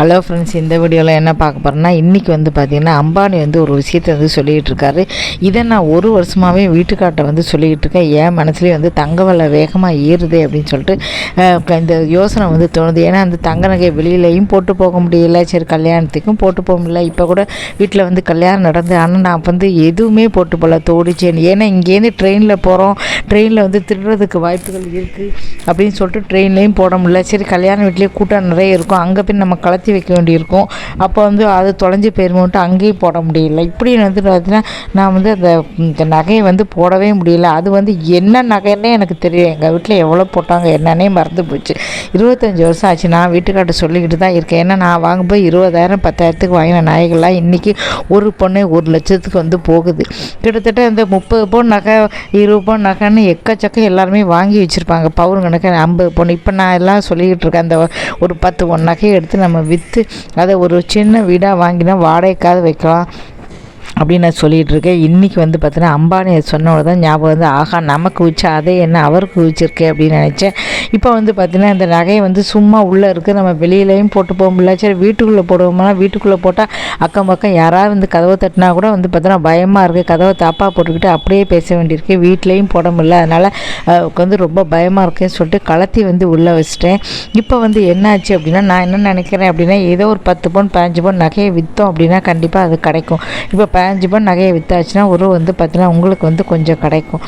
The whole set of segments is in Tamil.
ஹலோ ஃப்ரெண்ட்ஸ் இந்த வீடியோவில் என்ன பார்க்க போகிறோன்னா இன்றைக்கி வந்து பார்த்திங்கன்னா அம்பானி வந்து ஒரு விஷயத்தை வந்து சொல்லிகிட்டு இருக்காரு இதை நான் ஒரு வருஷமாகவே வீட்டுக்கார்ட்ட வந்து சொல்லிக்கிட்டு இருக்கேன் என் மனசுலேயே வந்து தங்க விலை வேகமாக ஏறுது அப்படின்னு சொல்லிட்டு இந்த யோசனை வந்து தோணுது. ஏன்னா அந்த தங்க நகை வெளியிலையும் போட்டு போக முடியல. சரி கல்யாணத்துக்கும் போட்டு போக முடியல. இப்போ கூட வீட்டில் வந்து கல்யாணம் நடந்து ஆனால் நான் வந்து எதுவுமே போட்டு போகல தோடு ஏன்னா இங்கேருந்து ட்ரெயினில் போகிறோம் ட்ரெயினில் வந்து திருடுறதுக்கு வாய்ப்புகள் இருக்குது அப்படின்னு சொல்லிட்டு ட்ரெயின்லேயும் போட முடியல. சரி கல்யாண வீட்லேயே கூட்டம் நிறைய இருக்கும். அங்கே போய் நம்ம கலத்தி வைக்க வேண்டியிருக்கும். அப்போ வந்து அது தொலைஞ்சு போயிருமோன்ட்டு அங்கேயும் போட முடியல. இப்படி வந்து பார்த்தீங்கன்னா நான் வந்து அந்த நகையை வந்து போடவே முடியல. அது வந்து என்ன நகைன்னே எனக்கு தெரியும் எங்கள் வீட்டில் எவ்வளோ போட்டாங்க என்னன்னே மறந்து போச்சு. இருபத்தஞ்சி வருஷம் ஆச்சு. நான் வீட்டுக்கார்ட்ட சொல்லிக்கிட்டு தான் இருக்கேன். ஏன்னா நான் வாங்கும்போது இருபதாயிரம் பத்தாயிரத்துக்கு வாங்கின நகைகள்லாம் இன்றைக்கி ஒரு பொண்ணு ஒரு லட்சத்துக்கு வந்து போகுது. கிட்டத்தட்ட இந்த முப்பது பவுன் நகை இருபது பவுன் நகைன்னு எக்கச்சக்கம் எல்லாருமே வாங்கி வச்சுருப்பாங்க. பவுன் கணக்கு ஐம்பது பவுன். இப்போ நான் எல்லாம் சொல்லிக்கிட்டு இருக்கேன். அந்த ஒரு பத்து ஒன் நகையை எடுத்து நம்ம விற்று அதை ஒரு சின்ன வீடாக வாங்கினா வாடகைக்காவது வைக்கலாம். அப்படின்னு நான் சொல்லிகிட்டு இருக்கேன். இன்றைக்கி வந்து பார்த்தீங்கன்னா அம்பானி சொன்னோட தான் ஞாபகம் வந்து ஆஹா நமக்கு வச்சா அதே என்ன அவருக்கு வச்சிருக்கே? அப்படின்னு நினச்சேன். இப்போ வந்து பார்த்தீங்கன்னா இந்த நகையை வந்து சும்மா உள்ளே இருக்குது நம்ம வெளியிலையும் போட்டு போக முடியல. சரி வீட்டுக்குள்ளே போடுவோம்னா வீட்டுக்குள்ளே போட்டால் அக்கம் பக்கம் யாராவது வந்து கதவை தட்டினா கூட வந்து பார்த்தீங்கன்னா பயமாக இருக்குது கதவை தாப்பாக போட்டுக்கிட்டு அப்படியே பேச வேண்டியிருக்கு. வீட்லேயும் போட முடியல. அதனால் வந்து ரொம்ப பயமாக இருக்குன்னு சொல்லிட்டு கலத்தி வந்து உள்ளே வச்சிட்டேன். இப்போ வந்து என்னாச்சு அப்படின்னா நான் என்ன நினைக்கிறேன் அப்படின்னா ஏதோ ஒரு பத்து பவுன் பதினஞ்சு பவுன் நகையை விற்றோம் அப்படின்னா கண்டிப்பாக அது கிடைக்கும். இப்போ பதினஞ்சு பவுன் நகையை விற்றாச்சுன்னா ஒரு வந்து பார்த்தீங்கன்னா உங்களுக்கு வந்து கொஞ்சம் கிடைக்கும்.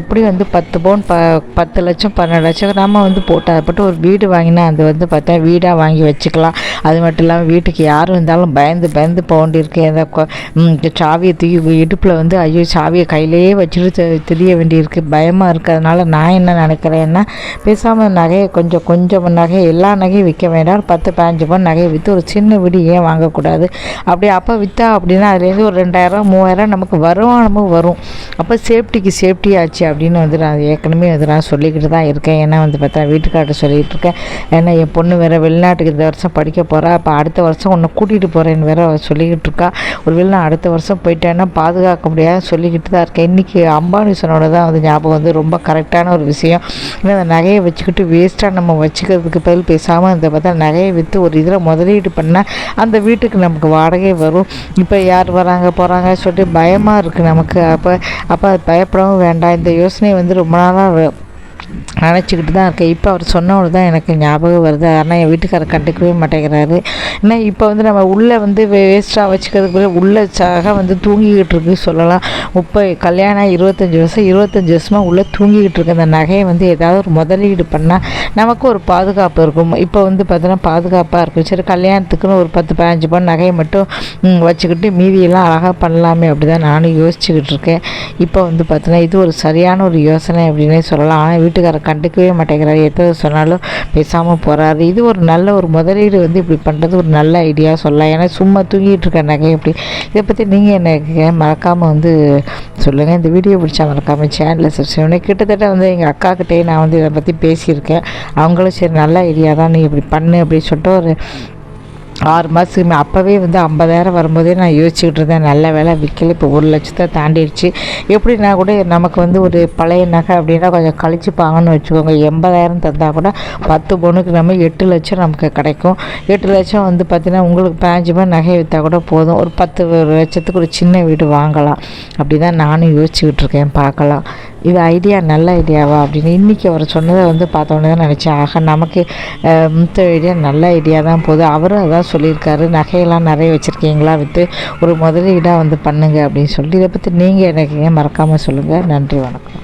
எப்படி வந்து பத்து பவுன் ப பத்து லட்சம் பன்னெண்டு லட்சம் நம்ம வந்து போட்டு அதை போட்டு ஒரு வீடு வாங்கினா அது வந்து பார்த்தா வீடாக வாங்கி வச்சுக்கலாம். அது மட்டும் இல்லாமல் வீட்டுக்கு யார் வந்தாலும் பயந்து பயந்து போக வேண்டியிருக்கு. அந்த சாவியை தூக்கி இடுப்பில் வந்து ஐயோ சாவியை கையிலேயே வச்சுட்டு தெரிய வேண்டியிருக்கு. பயமாக இருக்கிறதுனால நான் என்ன நினைக்கிறேன்னா பேசாமல் நகையை கொஞ்சம் கொஞ்சம் நகையை எல்லா நகையும் விற்க வேண்டாம். பத்து பதினஞ்சு பவுன் நகையை விற்று ஒரு சின்ன வீடு ஏன் வாங்கக்கூடாது? அப்படி அப்போ விற்றா அப்படின்னா அதுலேருந்து ஒரு ரெண்டாயிரம் மூவாயிரம் நமக்கு வருமானமும் வரும். அப்போ சேஃப்டிக்கு சேஃப்டி ஆச்சு அப்படின்னு வந்து நான் ஏற்கனவே வந்து நான் சொல்லிக்கிட்டு தான் இருக்கேன். ஏன்னா வந்து பார்த்தா வீட்டுக்கார்ட்ட சொல்லிகிட்டு இருக்கேன். ஏன்னா என் பொண்ணு வேறு வெளிநாட்டுக்கு இந்த வருஷம் படிக்க போகிறா அப்போ அடுத்த வருஷம் உன்னை கூட்டிகிட்டு போகிறேன்னு வேற சொல்லிக்கிட்டு இருக்கா. ஒருவேளை நான் அடுத்த வருஷம் போயிட்டேன்னா பாதுகாக்க முடியாது சொல்லிக்கிட்டு தான் இருக்கேன். இன்றைக்கி அம்பானிசனோட தான் வந்து ஞாபகம் வந்து ரொம்ப கரெக்டான ஒரு விஷயம். ஏன்னா அந்த நகையை வச்சுக்கிட்டு வேஸ்ட்டாக நம்ம வச்சுக்கிறதுக்கு பதில் பேசாமல் இந்த பார்த்தா நகையை விற்று ஒரு இதில் முதலீடு பண்ணால் அந்த வீட்டுக்கு நமக்கு வாடகை வரும். இப்போ யார் வர போகிறாங்க சொல்லிட்டு பயமாக இருக்குது நமக்கு. அப்போ அப்போ அது பயப்படவும் வேண்டாம். இந்த யோசனை வந்து ரொம்ப நாளாக நினச்சிக்கிட்டு தான் இருக்கேன். இப்போ அவர் சொன்னவர் தான் எனக்கு ஞாபகம் வருது. ஆனால் என் வீட்டுக்காரர் கண்டுக்கவே மாட்டேங்கிறாரு. ஏன்னா இப்போ வந்து நம்ம உள்ளே வந்து வேஸ்ட்டாக வச்சுக்கிறதுக்கு உள்ளே சாக வந்து தூங்கிக்கிட்டு இருக்கு சொல்லலாம். முப்பது கல்யாணம் இருபத்தஞ்சி வருஷம் இருபத்தஞ்சி வருஷமாக உள்ளே தூங்கிக்கிட்டு இருக்கு. அந்த நகையை வந்து ஏதாவது ஒரு முதலீடு பண்ணால் நமக்கு ஒரு பாதுகாப்பு இருக்கும். இப்போ வந்து பார்த்தோன்னா பாதுகாப்பாக இருக்கும். சரி கல்யாணத்துக்குன்னு ஒரு பத்து பதினஞ்சு பவுன் நகையை மட்டும் வச்சுக்கிட்டு மீதியெல்லாம் அழகாக பண்ணலாமே அப்படி தான் நானும் யோசிச்சுக்கிட்டு இருக்கேன். இப்போ வந்து பார்த்தோன்னா இது ஒரு சரியான ஒரு யோசனை அப்படின்னே சொல்லலாம். ஆனால் வீட்டுக்காரர் கண்டுக்கவே மாட்டேங்கிறார். எத்தனை சொன்னாலும் பேசாமல் போகிறாரு இது ஒரு நல்ல ஒரு முதலீடு வந்து இப்படி பண்ணுறது ஒரு நல்ல ஐடியா சொல்லலாம். ஏன்னா சும்மா தூங்கிட்டு இருக்க நகை இப்படி இதை பற்றி நீங்கள் என்ன மறக்காமல் வந்து சொல்லுங்கள் இந்த வீடியோ பிடிச்சா மறக்காமல் சேனலில் சப்ஸ்கிரைப் பண்ணி கிட்டத்தட்ட வந்து எங்கள் அக்காக்கிட்டே நான் வந்து இதை பற்றி பேசியிருக்கேன். அவங்களும் சரி நல்ல ஐடியா தான். நீ இப்படி பண்ணு அப்படின்னு சொல்லிட்டு ஒரு ஆறு மாதத்துக்கு அப்போவே வந்து ஐம்பதாயிரம் வரும்போதே நான் யோசிச்சுக்கிட்டு இருந்தேன் நல்ல வேலை விற்கல இப்போ ஒரு லட்சத்தை தாண்டிடுச்சு. எப்படின்னா கூட நமக்கு வந்து ஒரு பழைய நகை அப்படின்னா கொஞ்சம் கழிச்சுப்பாங்கன்னு வச்சுக்கோங்க. எண்பதாயிரம் தந்தால் கூட பத்து பவுனுக்கு நம்ம எட்டு லட்சம் நமக்கு கிடைக்கும். எட்டு லட்சம் வந்து பார்த்திங்கன்னா உங்களுக்கு பதினஞ்சு பவுன் நகை விற்றா கூட போதும். ஒரு பத்து லட்சத்துக்கு ஒரு சின்ன வீடு வாங்கலாம். அப்படி தான் நானும் யோசிச்சுக்கிட்டு இருக்கேன் பார்க்கலாம். இது ஐடியா நல்ல ஐடியாவா அப்படின்னு இன்றைக்கி அவர் சொன்னதை வந்து பார்த்தோன்னே தான் நினச்சேன். ஆக நமக்கு முத்த ஐடியா நல்ல ஐடியா தான் போகுது. அவரும் அதான் சொல்லியிருக்காரு. நகையெல்லாம் நிறைய வச்சுருக்கீங்களா? விற்று ஒரு முதலீடாக வந்து பண்ணுங்கள் அப்படின்னு சொல்லிட்டு. இதை பற்றி நீங்கள் எனக்கு ஏன் மறக்காமல் சொல்லுங்கள் நன்றி வணக்கம்.